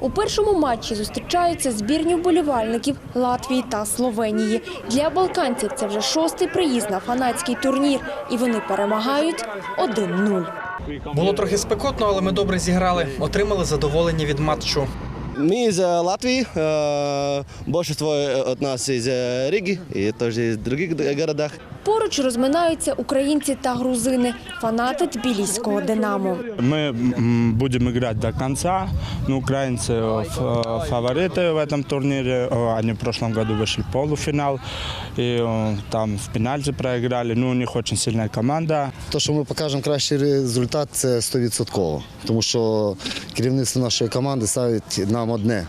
У першому матчі зустрічаються збірні вболівальників Латвії та Словенії. Для балканців це вже шостий приїзд на фанатський турнір, і вони перемагають 1-0. Було трохи спекотно, але ми добре зіграли. Отримали задоволення від матчу. Мы из э, Латвии, э, большинство э, от нас из э, Риги и тоже из других д- городах. Поруч розминаються українці та грузини, фанати тбіліського «Динамо». Мы м, будем играть до конца. Ну, украинцы э, ф- э, фавориты в этом турнире. Э, Они в прошлом году вышли в полуфинал. И э, там в пенальти проиграли. Ну, у них очень сильная команда. То, що ми покажемо кращий результат, це 100%. Тому що керівництво нашої команди ставить нам одне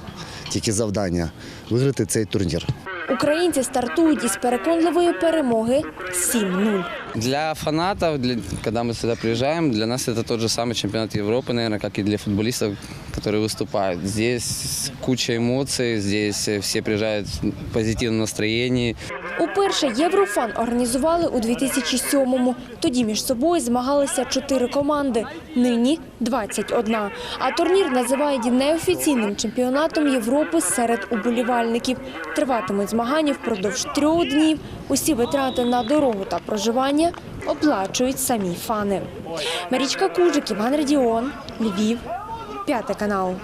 тільки завдання виграти цей турнір. Українці стартують із переконливої перемоги 7-0. Для фанатов, для, когда мы сюда приезжаем, для нас это тот же самый чемпионат Европы, наверное, как и для футболистов, которые выступают. Здесь куча эмоций, здесь э, все приезжают в позитивном настроении. Уперше Єврофан організували у 2007-му. Тоді між собою змагалися чотири команди. Нині 21. А турнір називають неофіційним чемпіонатом Європи серед уболівальників. Триватимуть змагання впродовж трьох днів. Усі витрати на дорогу та проживання оплачують самі фани. Марічка Кужик, Іван Радіон, Львів, п'ятий канал.